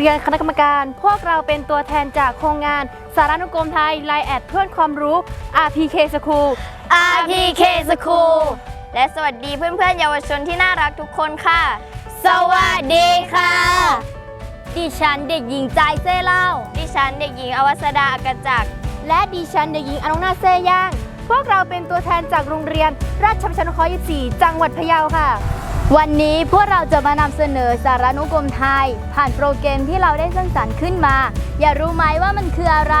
กับเรียนคณะกรรมการ พวกเราเป็นตัวแทนจากโครงงาน สารานุกรมไทยไลแอดเพื่อนความรู้ RPK School RPK School และสวัสดีเพื่อนๆเยาวชนที่น่ารักทุกคนค่ะ สวัสดีค่ะ ดิฉันเด็กหญิงใจเซ่เล่า ดิฉันเด็กหญิงอวัสดาอากาจักร และดิฉันเด็กหญิงอนงนาเซย่าง พวกเราเป็นตัวแทนจากโรงเรียน ราชประชานุเคราะห์24 จังหวัดพะเยาค่ะ วันนี้พวกเราจะมานำเสนอสารานุกรมไทย ผ่านโปรแกรมที่เราได้สร้างสรรค์ขึ้นมา อย่ารู้ไหมว่ามันคืออะไร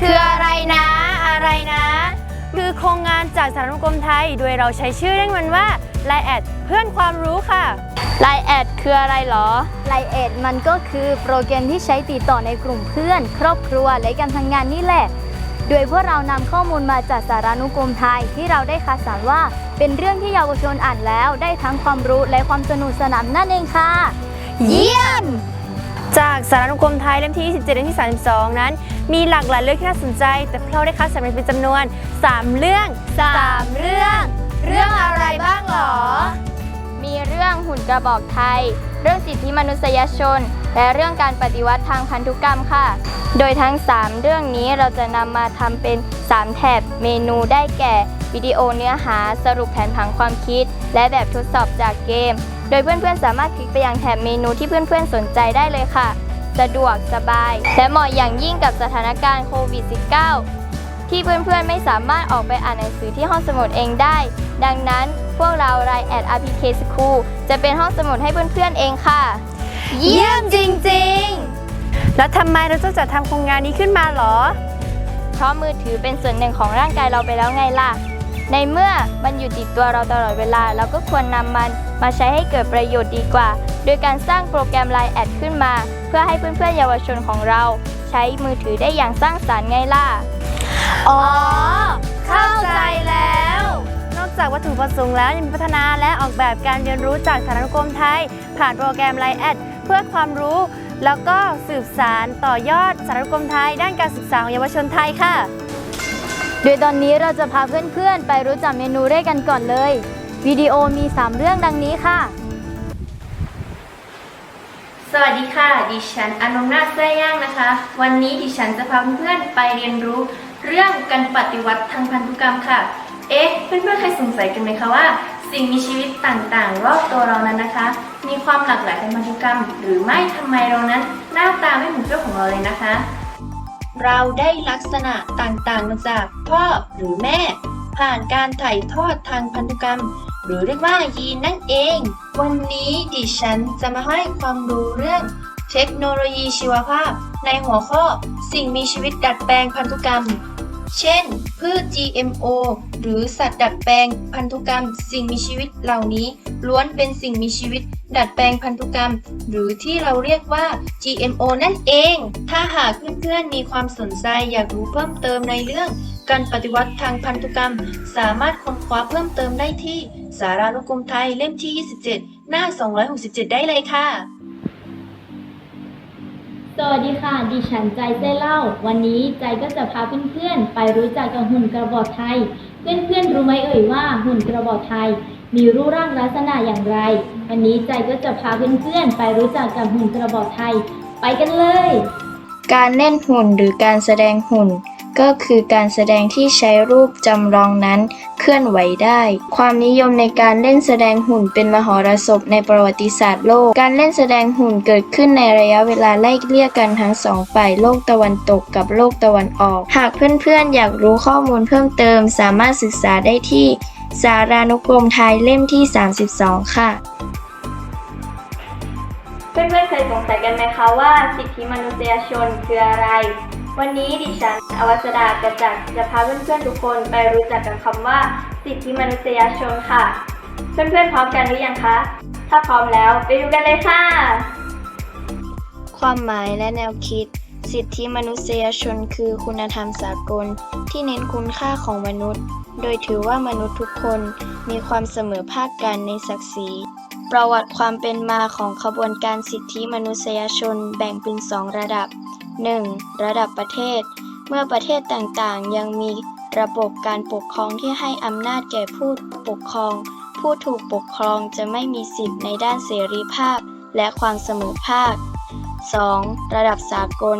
คืออะไรนะอะไรนะ คือโครงงานจากสารานุกรมไทย โดยเราใช้ชื่อเรียกมันว่าไลแอดเพื่อนความรู้ค่ะไลแอดคืออะไรหรอไลแอดมันก็คือโปรแกรมที่ใช้ติดต่อในกลุ่มเพื่อน ครอบครัวและการทำงานนี่แหละ โดยพวกเรานำข้อมูลมาจากสารานุกรมไทยที่เราได้คัดสรรว่า เป็นเรื่องที่เยาวชนอ่านแล้วได้ทั้งความรู้และความสนุกสนานนั่นเองค่ะ เยี่ยม จากสารานุกรมไทยเล่มที่27และที่ 32 นั้น มีหลากหลายเรื่องที่น่าสนใจ แต่พวกเราได้คัดสรรมาเป็นจำนวน 3 เรื่อง3เรื่อง เรื่องอะไรบ้างหรอ มีเรื่องหุ่นกระบอกไทย เรื่องสิทธิมนุษยชน และเรื่องการปฏิวัติทางพันธุกรรมค่ะ โดยทั้ง 3 เรื่องนี้เราจะนำมาทำเป็น 3 แถบเมนูได้แก่ วิดีโอเนื้อหาสรุปแผนผังความคิด และแบบทดสอบจากเกม โดยเพื่อนๆ สามารถคลิกไปยังแถบเมนูที่เพื่อนๆ สนใจได้เลยค่ะ สะดวกสบาย และเหมาะอย่างยิ่งกับสถานการณ์โควิด -19 ที่เพื่อนๆ ไม่สามารถออกไปอ่านหนังสือที่ห้องสมุดเองได้ ดังนั้นพวกเราไลน์แอด RPK School จะเป็นห้องสมุดให้เพื่อนๆ เองค่ะ เยี่ยมจริง แล้วทำไมเราต้องจัดทำโครงงานนี้ขึ้นมาหรอๆเพราะมือถือเป็นส่วนหนึ่งของร่างกายเราไปแล้วไงล่ะ ในเมื่อมันอยู่ติดตัวเราตลอดเวลา เราก็ควรนำมันมาใช้ให้เกิดประโยชน์ดีกว่า โดยการสร้างโปรแกรม Line แอดขึ้นมา เพื่อให้เพื่อนๆเยาวชนของเรา ใช้มือถือได้อย่างสร้างสรรค์ไงล่ะ อ๋อ เข้าใจแล้ว นอกจากวัตถุประสงค์แล้วยังมีพัฒนาและออกแบบการเรียนรู้จากสารานุกรมไทย ผ่านโปรแกรมไลแอดเพื่อความรู้ แล้วก็สืบสารต่อยอดสารานุกรมไทย ด้านการศึกษาของเยาวชนไทยค่ะ โดยตอนนี้เราจะพาเพื่อนๆ ไปรู้จักเมนูแรกกันก่อนเลย วิดีโอมี 3 เรื่องดังนี้ค่ะ สวัสดีค่ะ ดิฉันอนงนาถแซ่ย่างนะคะ วันนี้ดิฉันจะพาเพื่อนๆไปเรียนรู้เรื่องการปฏิวัติทางพันธุกรรมค่ะ เอ๊ะ เพื่อนๆเคยสงสัยกันไหมคะว่า สิ่งมีชีวิตต่างๆ รอบตัวเรานั้นนะคะ มีความหลากหลายทางพันธุกรรม หรือไม่ทำไมเรานั้น หน้าตาไม่เหมือนเจ้าของเราเลยนะคะ เราได้ลักษณะต่างๆมาจากพ่อหรือแม่ ผ่านการถ่ายทอดทางพันธุกรรม หรือเรียกว่ายีนนั่นเอง วันนี้ดิฉันจะมาให้ความรู้เรื่องเทคโนโลยีชีวภาพ ในหัวข้อ สิ่งมีชีวิตดัดแปลงพันธุกรรม เช่น พืช GMO หรือสัตว์ดัดแปลงพันธุกรรม สิ่งมีชีวิตเหล่านี้ ล้วนเป็นสิ่งมีชีวิต ดัดแปลงพันธุกรรม หรือที่เราเรียกว่า GMO นั่นเอง ถ้าหากเพื่อนๆมีความสนใจอยากรู้เพิ่มเติมในเรื่อง การปฏิวัติทางพันธุกรรม สามารถค้นคว้าเพิ่มเติมได้ที่ สารานุกรมไทยเล่มที่ 27 หน้า 267 ได้เลยค่ะ สวัสดีค่ะ ดิฉันใจเจ้เล่า วันนี้ใจก็จะพาเพื่อนๆ ไปรู้จักกับหุ่นกระบอกไทย เพื่อนๆ รู้ไหมเอ่ยว่าหุ่นกระบอกไทย มีรูปร่างลักษณะอย่างไร วันนี้ใจก็จะพาเพื่อนๆ ไปรู้จักกับหุ่นกระบอกไทย ไปกันเลย การเล่นหุ่นหรือการแสดงหุ่น ก็คือการแสดงที่ใช้รูปจำลองนั้นเคลื่อนไหวได้ ความนิยมในการเล่นแสดงหุ่นเป็นมหรสพในประวัติศาสตร์โลก การเล่นแสดงหุ่นเกิดขึ้นในระยะเวลาไล่เลี่ยกันทั้งสองฝ่ายโลกตะวันตกกับโลกตะวันออก หากเพื่อนๆ อยากรู้ข้อมูลเพิ่มเติม สามารถศึกษาได้ที่ สารานุกรมไทยเล่มที่ 32 ค่ะเพื่อนๆเคยสงสัยกันไหมคะว่าสิทธิมนุษยชนคืออะไร วันนี้ดิฉัน อวัสดากระจักจะพาเพื่อนๆทุกคนไปรู้จักกับคำว่า สิทธิมนุษยชนค่ะ เพื่อนๆพร้อมกันหรือยังคะ ถ้าพร้อมแล้วไปดูกันเลยค่ะ ความหมายและแนวคิด สิทธิมนุษยชนคือคุณธรรมสากล ที่เน้นคุณค่าของมนุษย์ โดยถือว่ามนุษย์ทุกคนมีความเสมอภาคกันในศักดิ์ศรีประวัติความเป็นมาของขบวนการสิทธิมนุษยชนแบ่งเป็นสองระดับ 1. ระดับประเทศ เมื่อประเทศต่างๆ ยังมีระบบการปกครองที่ให้อำนาจแก่ผู้ปกครอง ผู้ถูกปกครองจะไม่มีสิทธิ์ในด้านเสรีภาพและความเสมอภาค 2. ระดับสากล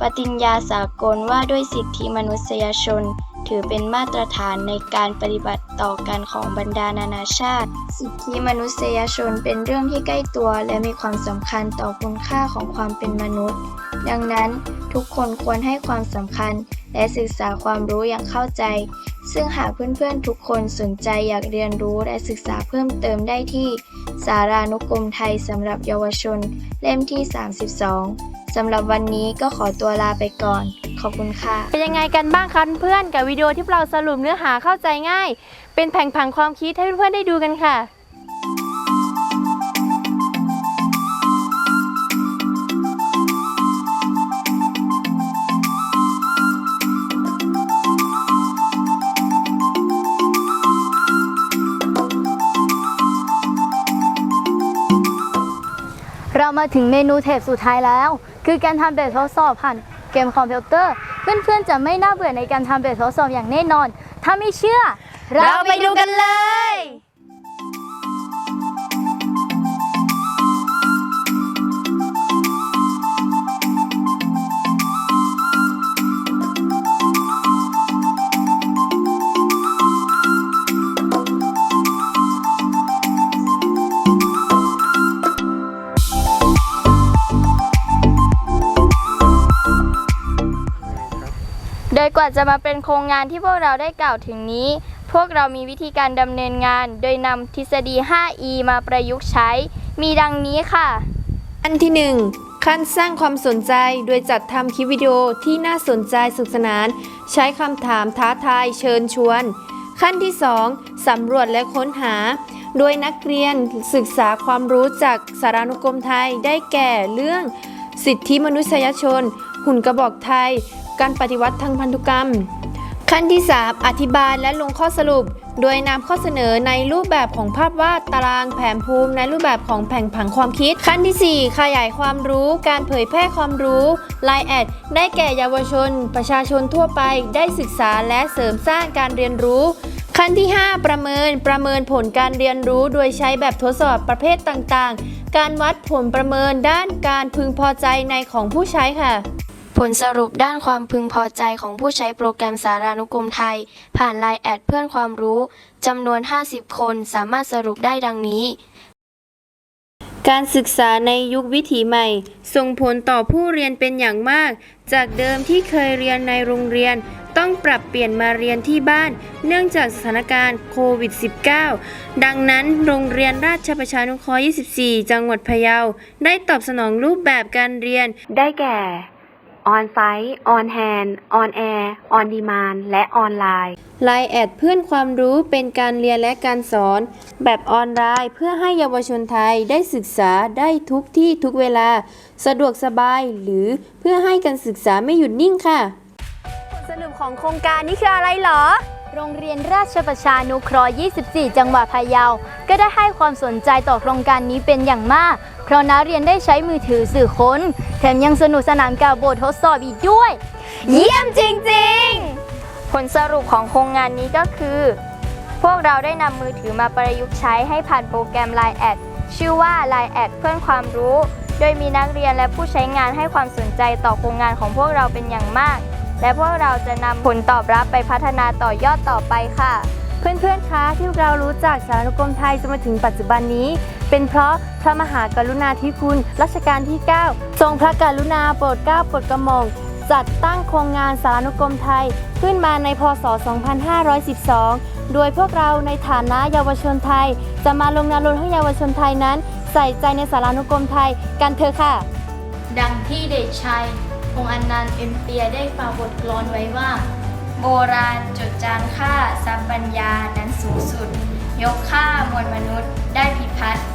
ปฏิญญาสากลว่าด้วยสิทธิมนุษยชน ถือเป็นมาตรฐานในการปฏิบัติต่อกันของบรรดานานาชาติ สิทธิมนุษยชนเป็นเรื่องที่ใกล้ตัวและมีความสำคัญต่อคุณค่าของความเป็นมนุษย์ ดังนั้น ทุกคนควรให้ความสำคัญ และศึกษาความรู้อย่างเข้าใจ ซึ่งหากเพื่อนๆทุกคนสนใจอยากเรียนรู้และศึกษาเพิ่มเติมได้ที่ สารานุกรมไทยสำหรับเยาวชน เล่มที่ 32 สำหรับวันนี้ก็ขอตัวลาไปก่อน ขอบคุณค่ะ เป็นยังไงกันบ้างคะเพื่อนกับวิดีโอที่เราสรุปเนื้อหาเข้าใจง่าย เป็นแผงผังความคิดให้เพื่อนๆได้ดูกันค่ะ มาถึงเมนูเทปสุดท้ายแล้ว คือการทำแบบทดสอบผ่านเกมคอมพิวเตอร์ เพื่อนๆจะไม่น่าเบื่อในการทำแบบทดสอบอย่างแน่นอน ถ้าไม่เชื่อ เราไปดูกันเลย ดยกว่าจะมาเป็นโครงงานที่พวกเราได้กล่าวถึงนี้ พวกเรามีวิธีการดำเนินงาน โดยนำทฤษฎี 5E มาประยุกต์ใช้ มีดังนี้ค่ะ อันที่ 1 ขั้นสร้างความสนใจ โดยจัดทำคลิปวิดีโอที่น่าสนใจสุขสนาน ใช้คำถามท้าทายเชิญชวน ขั้นที่ 2สำรวจและค้นหา โดยนักเรียนศึกษาความรู้จากสารานุกรมไทยได้แก่เรื่องสิทธิมนุษยชน หุ่นกระบอกไทย การปฏิวัติทางพันธุกรรม ขั้นที่ 3 อธิบายและลงข้อสรุป โดยนำข้อเสนอในรูปแบบของภาพวาดตารางแผนภูมิในรูปแบบของแผงผังความคิด ขั้นที่ 4 ขยายความรู้ การเผยแพร่ความรู้ไลน์แอดได้แก่เยาวชน ประชาชนทั่วไปได้ศึกษาและเสริมสร้างการเรียนรู้ขั้นที่ 5 ประเมิน ประเมินผลการเรียนรู้โดยใช้แบบทดสอบประเภทต่างๆ การวัดผลประเมินด้านการพึงพอใจในของผู้ใช้ค่ะ ผลสรุปด้านความพึงพอใจของผู้ใช้โปรแกรมสารานุกรมไทย ผ่านไลน์แอดเพื่อนความรู้จำนวน 50 คนสามารถสรุปได้ดังนี้ การศึกษาในยุควิถีใหม่ ส่งผลต่อผู้เรียนเป็นอย่างมาก จากเดิมที่เคยเรียนในโรงเรียน ต้องปรับเปลี่ยนมาเรียนที่บ้าน เนื่องจากสถานการณ์โควิด -19 ดังนั้นโรงเรียนราชประชานุเคราะห์ 24 จังหวัดพะเยา ได้ตอบสนองรูปแบบการเรียนได้แก่ On Site On Hand On Air On Demand และออนไลน์ไลน์แอดเพื่อนความรู้เป็นการเรียนและการสอน แบบออนไลน์เพื่อให้เยาวชนไทยได้ศึกษาได้ทุกที่ทุกเวลา สะดวกสบายหรือเพื่อให้การศึกษาไม่หยุดนิ่งค่ะสรุปของโครงการนี้คืออะไรหรอ โรงเรียนราชประชานุเคราะห์ 24 จังหวัดพะเยา ก็ได้ให้ความสนใจต่อโครงการนี้เป็นอย่างมาก เพราะนักเรียนได้ใช้มือถือสื่อค้น แถมยังสนุกสนานกับบททดสอบอีกด้วย เยี่ยมจริงๆ ผลสรุปของโครงงานนี้ก็คือ พวกเราได้นำมือถือมาประยุกต์ใช้ให้ผ่านโปรแกรม Line แอดชื่อว่า Line แอดเพื่อนความรู้ โดยมีนักเรียนและผู้ใช้งานให้ความสนใจต่อโครงงานของพวกเราเป็นอย่างมาก และพวกเราจะนำผลตอบรับไปพัฒนาต่อยอดต่อไปค่ะ เพื่อนๆ คะที่เรารู้จักสารานุกรมไทยจนมาถึงปัจจุบันนี้ เป็นเพราะพระมหากรุณาธิคุณรัชกาลที่ 9 ทรงพระกรุณาโปรดเกล้าโปรดกระหม่อมจัดตั้งโครงงานสารานุกรมไทยขึ้นมาในพศ 2512 โดยพวกเราในฐานะเยาวชนไทย จะมาลงนามรณให้เยาวชนไทยนั้น ใส่ใจในสารานุกรมไทยกันเถอะค่ะ ดังที่เดชชัยพงษ์อนันต์เอ็มเปียได้ฝากบทกลอนไว้ว่า โบราณจดจานค่าทรัพย์ปัญญานั้นสูงสุด ยกค่ามวลมนุษย์ได้พิพัฒน์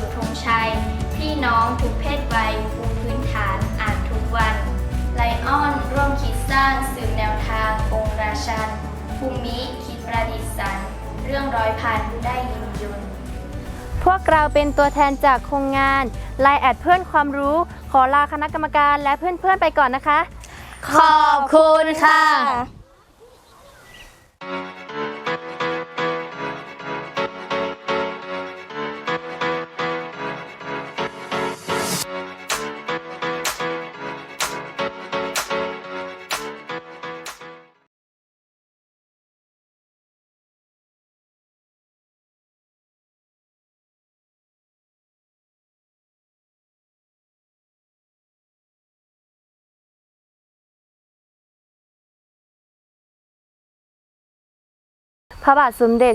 สู่ธงชัย พี่น้องทุกเพศวัยภูมิพื้นฐานอ่านทุกวันไลออนร่วมคิดสร้างสื่อแนวทาง องค์ราชันภูมิคิดประดิษฐ์สรรค์เรื่องร้อยพันได้ยินยุนพวกเราเป็นตัวแทนจากโครงงานไลน์แอดเพื่อนความรู้ ขอลาคณะกรรมการและเพื่อนๆไปก่อนนะคะ ขอบคุณค่ะ ระบาทสมเด็จ